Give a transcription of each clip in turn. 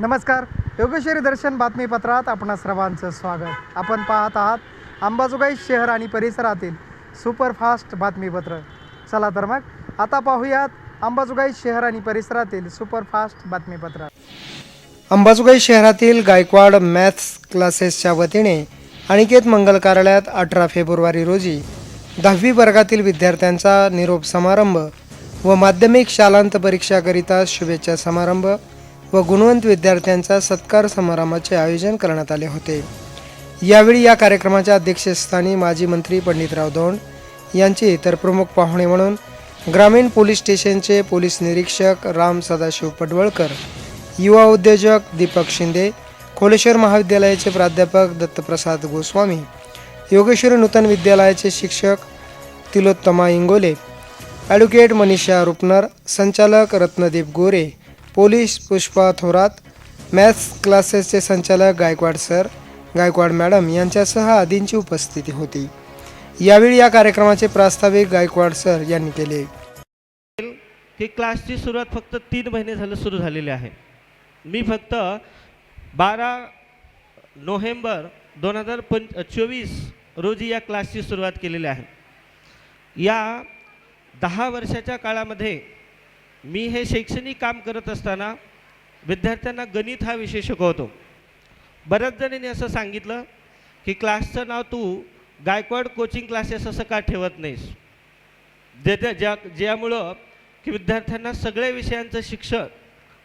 नमस्कार. योगेश्वरी दर्शन बातमीपत्रात आपणा सर्वांचं स्वागत. आपण पाहत आहात अंबाजोगाई शहर आणि परिसरातील सुपरफास्ट बातमीपत्र. चला तर मग आता पाहूयात अंबाजोगाई शहर आणि परिसरातील सुपरफास्ट बातमीपत्र. अंबाजोगाई शहरातील गायकवाड मॅथ्स क्लासेसच्या वतीने अनिकेत मंगल कार्यालयात अठरा फेब्रुवारी रोजी दहावी वर्गातील विद्यार्थ्यांचा निरोप समारंभ व माध्यमिक शालांत परीक्षाकरिता शुभेच्छा समारंभ व गुणवंत विद्यार्थ्यांचा सत्कार समारंभाचे आयोजन करण्यात आले होते. यावेळी या कार्यक्रमाच्या अध्यक्षस्थानी माजी मंत्री पंडितराव दोंड यांचे इतर प्रमुख पाहुणे म्हणून ग्रामीण पोलीस स्टेशनचे पोलीस निरीक्षक राम सदाशिव पडवळकर युवा उद्योजक दीपक शिंदे खोलेश्वर महाविद्यालयाचे प्राध्यापक दत्तप्रसाद गोस्वामी योगेश्वरी नूतन विद्यालयाचे शिक्षक तिलोत्तमा इंगोले ॲडव्होकेट मनीषा रुपनर संचालक रत्नदीप गोरे पोलीस पुष्पा थोरात मॅथ्स क्लासेसचे संचालक गायकवाड सर गायकवाड मॅडम यांच्यासह आदींची उपस्थिती होती. यावेळी या कार्यक्रमाचे प्रास्ताविक गायकवाड सर यांनी केले. की क्लासची सुरुवात फक्त तीन महिने झालं सुरू झालेली आहे. मी फक्त बारा नोव्हेंबर दोन हजार पं चोवीस रोजी या क्लासची सुरुवात केलेली आहे. या दहा वर्षाच्या काळामध्ये मी हे शैक्षणिक काम करत असताना विद्यार्थ्यांना गणित हा विषय शिकवतो. बऱ्याच जणींनी असं सांगितलं की क्लासचं नाव तू गायकवाड कोचिंग क्लासेस असं का ठेवत नाहीस? जे ज्या ज्यामुळं की विद्यार्थ्यांना सगळ्या विषयांचं शिक्षण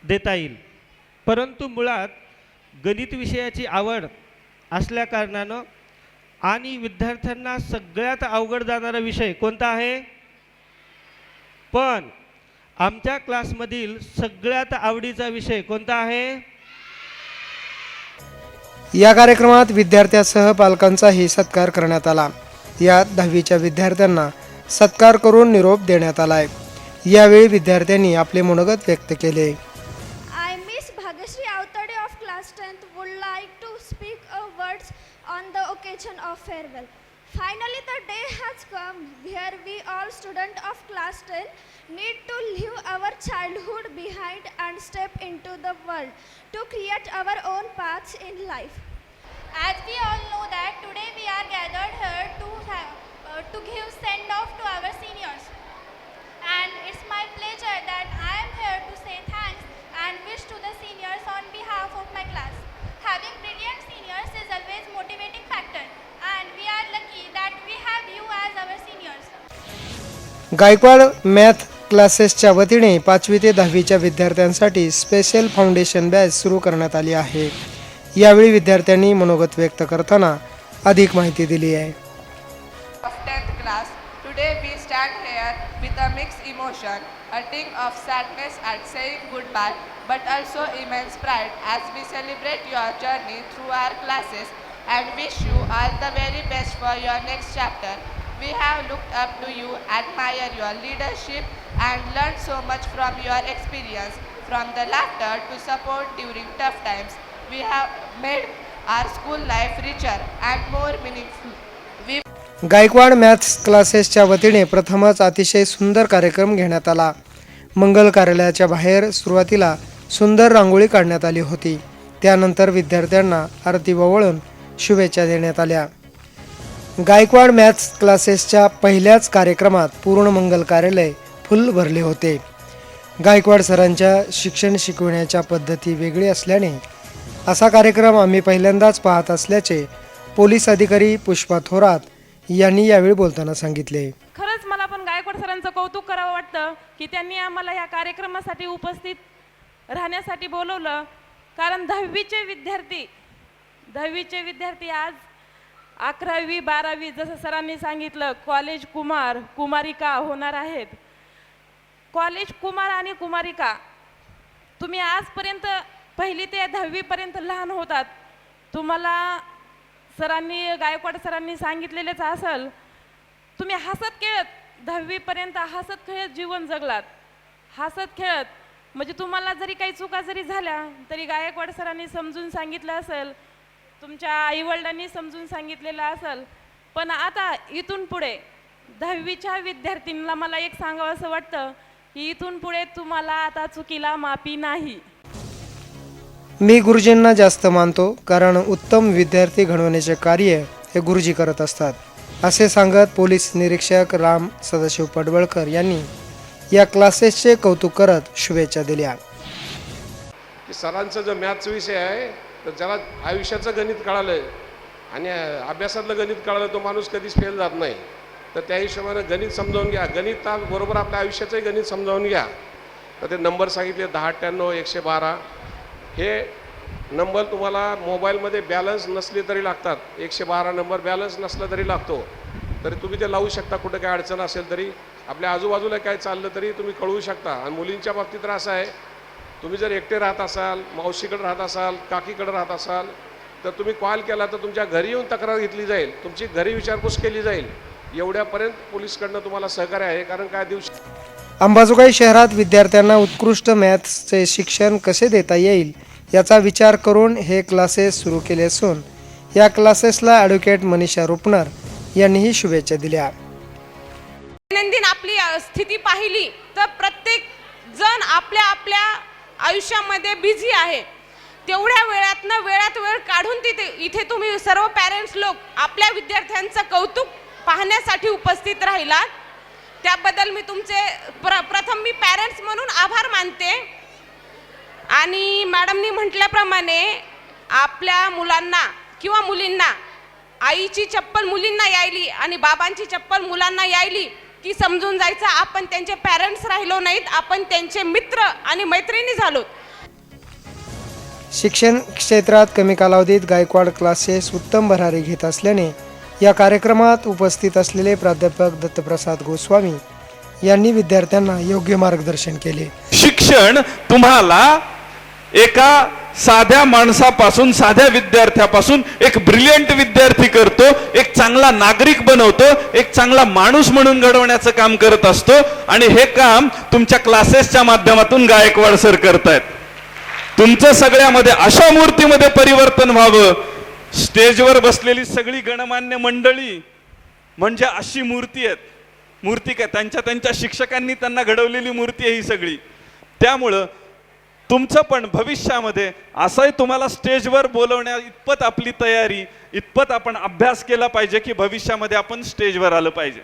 देता येईल. परंतु मुळात गणित विषयाची आवड असल्याकारणानं आणि विद्यार्थ्यांना सगळ्यात अवघड जाणारा विषय कोणता आहे? पण आमच्या क्लासमधील सगळ्यात आवडीचा विषय कोणता आहे? या कार्यक्रमात विद्यार्थ्यासह पालकांचाही सत्कार करण्यात आला. यात दहावीच्या विद्यार्थ्यांना सत्कार करून निरोप देण्यात आलाय. यावेळी विद्यार्थ्यांनी आपले मनोगत व्यक्त केले. I, Miss Bhagashree Avtade of class 10th, would like to speak a words on the occasion of farewell. Finally, the day has come where we all students of class 10 need to leave our childhood behind and step into the world to create our own paths in life. As we all know that today we are gathered here to Gaikwad math क्लासेसच्या वतीने पाचवी ते दहावीच्या विद्यार्थ्यांसाठी special foundation batch सुरू करण्यात आली आहे यावेळी विद्यार्थ्यांनी मनोगत व्यक्त करताना अधिक माहिती दिली आहे today we stand here with a mixed emotion, a ting of sadness at saying goodbye, but also immense pride as we celebrate your journey through our classes and wish you all the very best for your next chapter. We have looked up to you, admire your leadership and learned so much from your experience, from the laughter to support during tough times. We have made our school life richer and more meaningful. Gaikwad maths क्लासेसच्या वतीने प्रथमच अतिशय सुंदर कार्यक्रम घेण्यात आला मंगल कार्यालयाच्या बाहेर सुरुवातीला सुंदर रांगोळी काढण्यात आली होती त्यानंतर विद्यार्थ्यांना आरती ओवळून शुभेच्छा देण्यात आल्या गायकवाड मॅथ्स क्लासेसच्या पहिल्याच कार्यक्रमात पूर्ण मंगल कार्यालय फुल भरले होते. गायकवाड सरांच्या शिक्षण शिकवण्याच्या पद्धती वेगळी असल्याने असा कार्यक्रम आम्ही पहिल्यांदाच पाहत असल्याचे पोलीस अधिकारी पुष्पा थोरात यांनी यावेळी बोलताना सांगितले. खरंच मला पण गायकवाड सरांचं कौतुक करावं वाटतं की त्यांनी आम्हाला या कार्यक्रमासाठी उपस्थित राहण्यासाठी बोलवलं. कारण दहावीचे विद्यार्थी दहावीचे विद्यार्थी आज अकरावी बारावी जसं सरांनी सांगितलं कॉलेज कुमार कुमारिका होणार आहेत. कॉलेज कुमार आणि कुमारिका तुम्ही आजपर्यंत पहिली ते दहावीपर्यंत लहान होतात. तुम्हाला सरांनी गायकवाड सरांनी सांगितलेलेच असेल तुम्ही हसत खेळत दहावीपर्यंत हसत खेळत जीवन जगलात. हसत खेळत म्हणजे तुम्हाला जरी काही चुका जरी झाल्या तरी गायकवाड सरांनी समजून सांगितलं असेल तुमच्या आईवडिलांनी समजून सांगितलेलं असेल पण आता इथून पुढे दहावीच्या विद्यार्थींना मला एक सांगावं असं वाटतं की इथून पुढे तुम्हाला आता चुकीला माफी नाही. मी गुरुजींना जास्त मानतो कारण उत्तम विद्यार्थी घडवण्याचे कार्य हे गुरुजी करत असतात. असे सांगत पोलीस निरीक्षक राम सदाशिव पडवळकर यांनी या क्लासेसचे कौतुक करत शुभेच्छा दिल्या. की सरांचा जो मॅथ्स विषय आहे तर ज्याला आयुष्याचं गणित कळालं आणि अभ्यासातलं गणित कळालं तो माणूस कधीच फेल जात नाही. तर त्या हिशोबानं गणित समजावून घ्या. गणित बरोबर आपल्या आयुष्याचंही गणित समजावून घ्या. तर ते नंबर सांगितले दहा अठ्ठ्याण्णव एकशे बारा. हे नंबर तुम्हाला मोबाईलमध्ये बॅलन्स नसले तरी लागतात. एकशे बारा नंबर बॅलन्स नसला तरी लागतो. तरी तुम्ही ते लावू शकता. कुठं काय अडचण असेल तरी. आपल्या आजूबाजूला काय चाललं तरी तुम्ही कळवू शकता. आणि मुलींच्या बाबतीत तर असं आहे तुम्ही जर एकटे राहत असाल मावशीकडे राहत असाल काकीकडे राहत असाल तर तुम्ही कॉल केला तर तुमच्या घरी येऊन तक्रार घेतली जाईल. तुमची घरी विचारपूस केली जाईल. एवढ्यापर्यंत पोलीसकडनं तुम्हाला सहकार्य आहे कारण काय दिवशी अंबाजोगाई शहरात विद्यार्थ्यांना उत्कृष्ट मॅथ्सचे शिक्षण कसे देता येईल याचा विचार करून हे क्लासेस सुरू केले असून या क्लासेसला ॲडव्होकेट मनीषा रुपनर यांनीही शुभेच्छा दिल्या. दैनंदिन आपली स्थिती पाहिली तर प्रत्येक जण आपल्या आपल्या आयुष्यामध्ये बिझी आहे. तेवढ्या वेळातनं वेळात वेळ काढून तिथे इथे तुम्ही सर्व पॅरेंट्स लोक आपल्या विद्यार्थ्यांचं कौतुक पाहण्यासाठी उपस्थित राहिलात. त्याबद्दल मी तुमचे प्र प्रथम मी पॅरेंट्स म्हणून आभार मानते. आणि मॅडमनी म्हटल्याप्रमाणे आपल्या मुलांना किंवा मुलींना आईची चप्पल मुलींना यायली आणि बाबांची चप्पल मुलांना यायली की समजून जायचं आपण त्यांचे पॅरेंट्स राहिलो नाहीत आपण त्यांचे मित्र आणि मैत्रिणी झालो. शिक्षण क्षेत्रात कमी कालावधीत गायकवाड क्लासेस उत्तम भरारी घेत असल्याने या कार्यक्रमात उपस्थित असलेले प्राध्यापक दत्तप्रसाद गोस्वामी यांनी विद्यार्थ्यांना योग्य मार्गदर्शन केले. शिक्षण तुम्हाला एका साध्या माणसापासून साध्या विद्यार्थ्यापासून एक ब्रिलियंट विद्यार्थी करतो एक चांगला नागरिक बनवतो एक चांगला माणूस म्हणून घडवण्याचं काम करत असतो आणि हे काम तुमच्या क्लासेसच्या माध्यमातून गायकवाड सर करतायत. तुमचं सगळ्यामध्ये अशा मूर्तीमध्ये परिवर्तन व्हावं. स्टेजवर बसलेली सगळी गणमान्य मंडळी म्हणजे अशी मूर्ती आहेत. मूर्ती काय त्यांच्या त्यांच्या शिक्षकांनी त्यांना घडवलेली मूर्ती आहे ही सगळी. त्यामुळं तुमचं पण भविष्यामध्ये असंही तुम्हाला स्टेजवर बोलवण्या इतपत आपली तयारी इतपत आपण अभ्यास केला पाहिजे की भविष्यामध्ये आपण स्टेजवर आलं पाहिजे.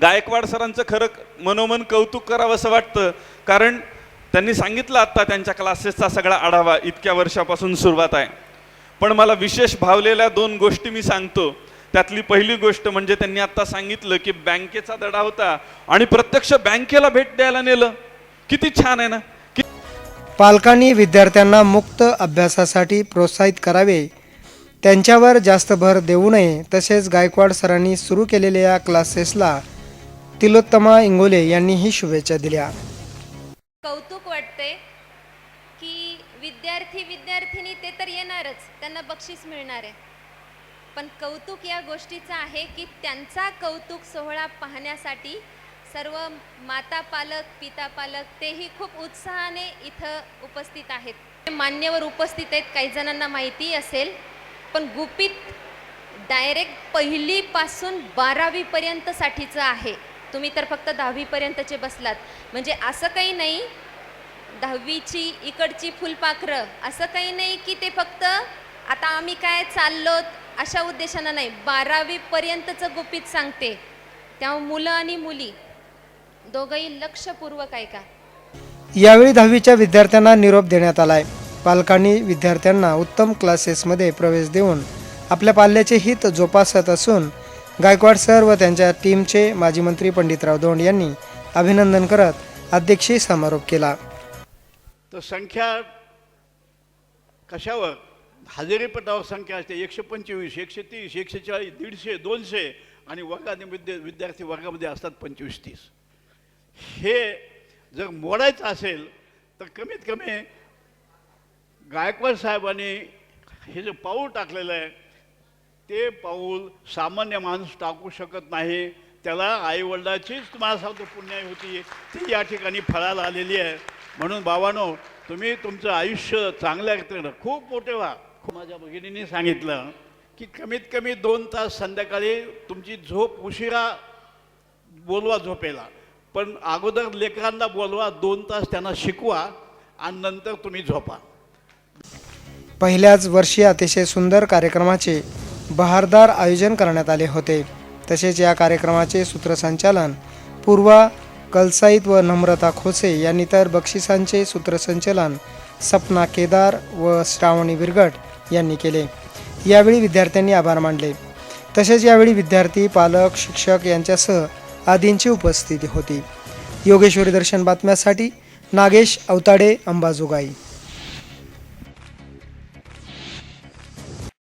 गायकवाड सरांचं खरं मनोमन कौतुक करावं असं वाटतं कारण त्यांनी सांगितलं आत्ता त्यांच्या क्लासेसचा सगळा आढावा इतक्या वर्षापासून सुरुवात आहे. पण मला विशेष भावलेल्या दोन गोष्टी मी सांगतो. त्यातली पहिली गोष्ट म्हणजे त्यांनी आत्ता सांगितलं की बँकेचा दडा होता आणि प्रत्यक्ष बँकेला भेट द्यायला नेलं. किती छान आहे ना? पालकांनी विद्यार्थ्यांना मुक्त अभ्यासासाठी प्रोत्साहित करावे. त्यांच्यावर जास्त भर देऊ नये तसेच गायकवाड सरांनी सुरू केलेल्या या क्लासेसला तिलोत्तमा इंगोले यांनीही शुभेच्छा दिल्या. कौतुक वाटते की विद्यार्थी विद्यार्थिनी ते तर येणारच त्यांना बक्षीस मिळणार आहे. पण कौतुक या गोष्टीचं आहे की त्यांचा कौतुक सोहळा पाहण्यासाठी सर्व माता पालक पिता पालक तेही खूप उत्साहाने इथं उपस्थित आहेत. मान्यवर उपस्थित आहेत काही जणांना माहिती असेल पण गुपित डायरेक्ट पहिलीपासून बारावीपर्यंतसाठीचं आहे. तुम्ही तर फक्त दहावीपर्यंतचे बसलात. म्हणजे असं काही नाही दहावीची इकडची फुलपाखरं असं काही नाही की ते फक्त आता आम्ही काय चाललो अशा उद्देशानं नाही. बारावीपर्यंतचं गुपित सांगते. त्या मुलं आणि मुली दोघंही लक्षपूर्वक ऐका. यावेळी दहावीच्या विद्यार्थ्यांना निरोप देण्यात आलाय. पालकांनी विद्यार्थ्यांना उत्तम क्लासेसमध्ये प्रवेश देऊन आपल्या पाल्याचे हित जोपासत असून गायकवाड सर व त्यांच्या टीमचे माजी मंत्री पंडितराव दोंड यांनी अभिनंदन करत अध्यक्षीय समारोप केला. तर संख्या कशावर? हजेरीपटावर संख्या असते. एकशे पंचवीस एकशे तीस एकशे चाळीस दीडशे दोनशे आणि वर्गाने विद्या विद्यार्थी वर्गामध्ये असतात पंचवीस तीस. हे जर मोडायचं असेल तर कमीत कमी गायकवाड साहेबांनी हे जे पाऊल टाकलेलं आहे ते पाऊल सामान्य माणूस टाकू शकत नाही. त्याला आईवडिलाचीच तुम्हाला सांगतो पुण्याई होती. ती या ठिकाणी फळाला आलेली आहे. म्हणून बाबानो तुम्ही तुमचं आयुष्य चांगल्या रीतीनं खूप मोठे व्हा. माझ्या भगिनीने सांगितलं की कमीत कमी दोन तास संध्याकाळी तुमची झोप उशिरा बोलवा झोपेला. पण अगोदर लेकरांना बोलवा दोन तास त्यांना शिकवा आणि नंतर तुम्ही झोपा. पहिल्याच वर्षी अतिशय सुंदर कार्यक्रमाचे बहारदार आयोजन करण्यात आले होते. तसेच या कार्यक्रमाचे सूत्रसंचालन पूर्वा कलसाईत व नम्रता खोसे यांनी तर बक्षिसांचे सूत्रसंचालन सपना केदार व श्रावणी विरगट यांनी केले. यावेळी विद्यार्थ्यांनी आभार मानले. तसेच यावेळी विद्यार्थी पालक शिक्षक यांच्यासह आदींची उपस्थिती होती. योगेश्वरी दर्शन बातम्यासाठी नागेश अवताडे अंबाजोगाई.